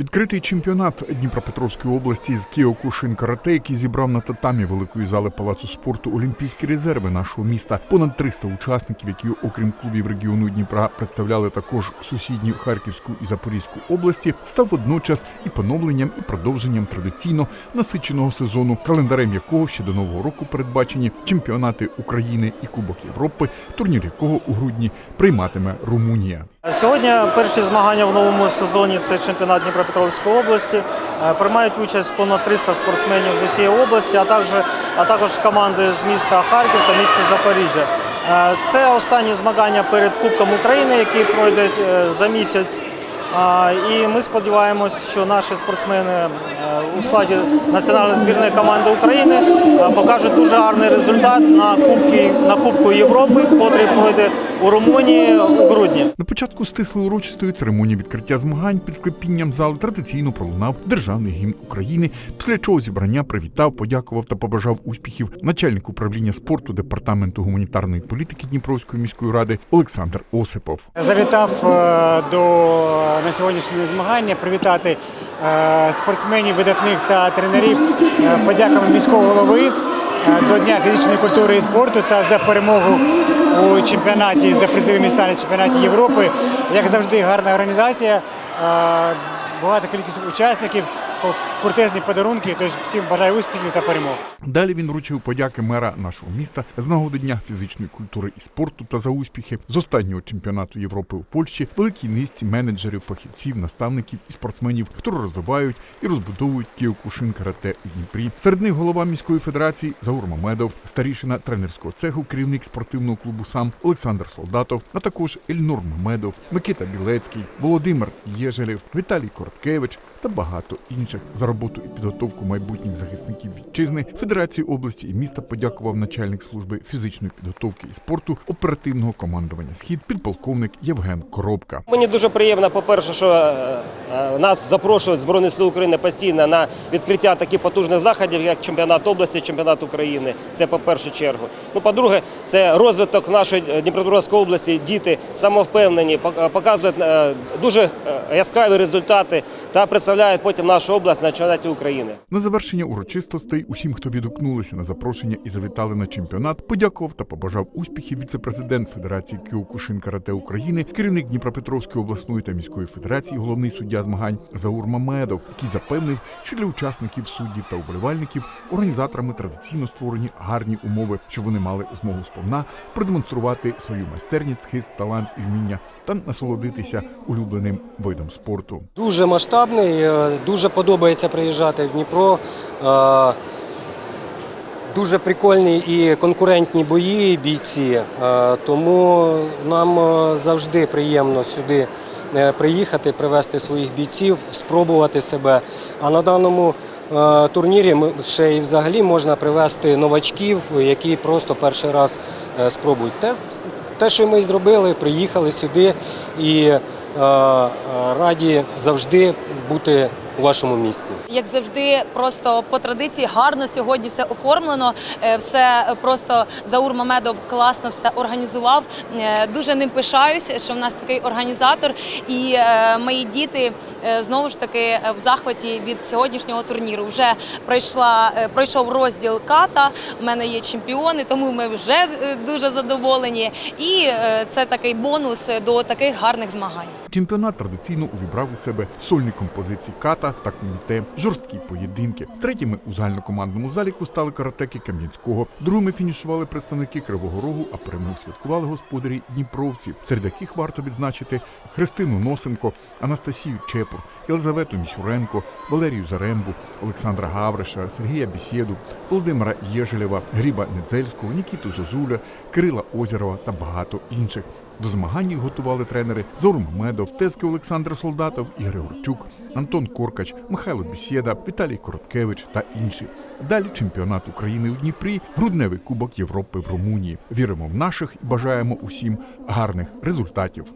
Відкритий чемпіонат Дніпропетровської області з Кіокушин карате, який зібрав на татамі великої зали палацу спорту Олімпійські резерви нашого міста. Понад 300 учасників, які, окрім клубів регіону Дніпра, представляли також сусідню Харківську і Запорізьку області, став водночас і поновленням, і продовженням традиційно насиченого сезону, календарем якого ще до нового року передбачені чемпіонати України і Кубок Європи, турнір якого у грудні прийматиме Румунія. Сьогодні перші змагання в новому сезоні це чемпіонат Дніпропетровської області. Е, Приймають участь понад 300 спортсменів з усієї області, а також, а також команди з міста Харків та міста Запоріжжя. Е, Це останні змагання перед Кубком України, які пройдуть е, за місяць. І ми сподіваємось, що наші спортсмени е, у складі національної збірної команди України е, покажуть дуже гарний результат на Кубки на Кубку Європи, котрий пройде у Румунії у грудні. На початку стислої урочистої церемонії відкриття змагань під склепінням зали традиційно пролунав державний гімн України, після чого зібрання привітав, подякував та побажав успіхів начальник управління спорту департаменту гуманітарної політики Дніпровської міської ради Олександр Осипов. Завітав е, до на сьогоднішнє змагання. Привітати е, спортсменів, видатних та тренерів. Подякам подяками міського голови е, до Дня фізичної культури і спорту та за перемогу у чемпіонаті за призові міста на чемпіонаті Європи. Як завжди, гарна організація, е, багата кількість учасників, по- крутезні подарунки. Тож всім бажаю успіхів та перемог. Далі він вручив подяки мера нашого міста з нагоди Дня фізичної культури і спорту та за успіхи з останнього чемпіонату Європи у Польщі великій низці менеджерів, фахівців, наставників і спортсменів, хто розвивають і розбудовують Кіокушин карате у Дніпрі. Серед них голова міської федерації Заур Мамедов, старішина тренерського цеху, керівник спортивного клубу сам Олександр Солдатов, а також Ельнур Мамедов, Микита Білецький, Володимир Єжелєв, Віталій Короткевич та багато інших роботу і підготовку майбутніх захисників вітчизни Федерації області і міста подякував начальник служби фізичної підготовки і спорту оперативного командування Схід підполковник Євген Коробка. Мені дуже приємно, по-перше, що е, е, нас запрошують Збройні Сили України постійно на відкриття таких потужних заходів, як чемпіонат області, чемпіонат України. Це по першу чергу. Ну, по-друге, це розвиток нашої е, Дніпропетровської області. Діти самовпевнені, показують дуже яскраві результати та представляють потім нашу область на чемпіонаті України. На завершення урочистостей усім, хто відгукнулися на запрошення і завітали на чемпіонат, подякував та побажав успіхів віце-президент Федерації Кіокушин Карате України, керівник Дніпропетровської обласної та міської федерації, головний суддя змагань Заур Мамедов, який запевнив, що для учасників суддів та уболівальників організаторами традиційно створені гарні умови, щоб вони мали змогу сповна продемонструвати свою майстерність, хист, талант і вміння та насолодитися улюбленим видом спорту. Дуже масштабний, е, дуже подобається приїжджати в Дніпро. Е, Дуже прикольні і конкурентні бої, бійці. Е, Тому нам е, завжди приємно сюди приїхати, привезти своїх бійців, спробувати себе. А на даному турнірі ще й взагалі можна привезти новачків, які просто перший раз спробують. Те, те, що ми зробили, приїхали сюди і раді завжди бути у вашому місці. Як завжди, просто по традиції гарно сьогодні все оформлено. е, Все просто Заур Мамедов класно все організував. Е, Дуже ним пишаюся, що в нас такий організатор. І е, мої діти знову ж таки в захваті від сьогоднішнього турніру. Вже пройшла пройшов розділ ката. У мене є чемпіони, тому ми вже дуже задоволені. І це такий бонус до таких гарних змагань. Чемпіонат традиційно увібрав у себе сольні композиції ката та коміте, жорсткі поєдинки. Третіми у загальнокомандному заліку стали каратеки Кам'янського. Другими фінішували представники Кривого Рогу, а перемог святкували господарі Дніпровці, серед яких варто відзначити Христину Носенко, Анастасію Чепур, Єлизавету Місюренко, Валерію Зарембу, Олександра Гавриша, Сергія Бісєду, Володимира Єжелєва, Гріба Недзельського, Нікіту Зозуля, Кирила Озерова та багато інших. До змагань їх готували тренери Зору Мамедов, Тески Олександр Солдатов, Ігор Горчук, Антон Коркач, Михайло Бісєда, Віталій Короткевич та інші. Далі чемпіонат України у Дніпрі, грудневий кубок Європи в Румунії. Віримо в наших і бажаємо усім гарних результатів.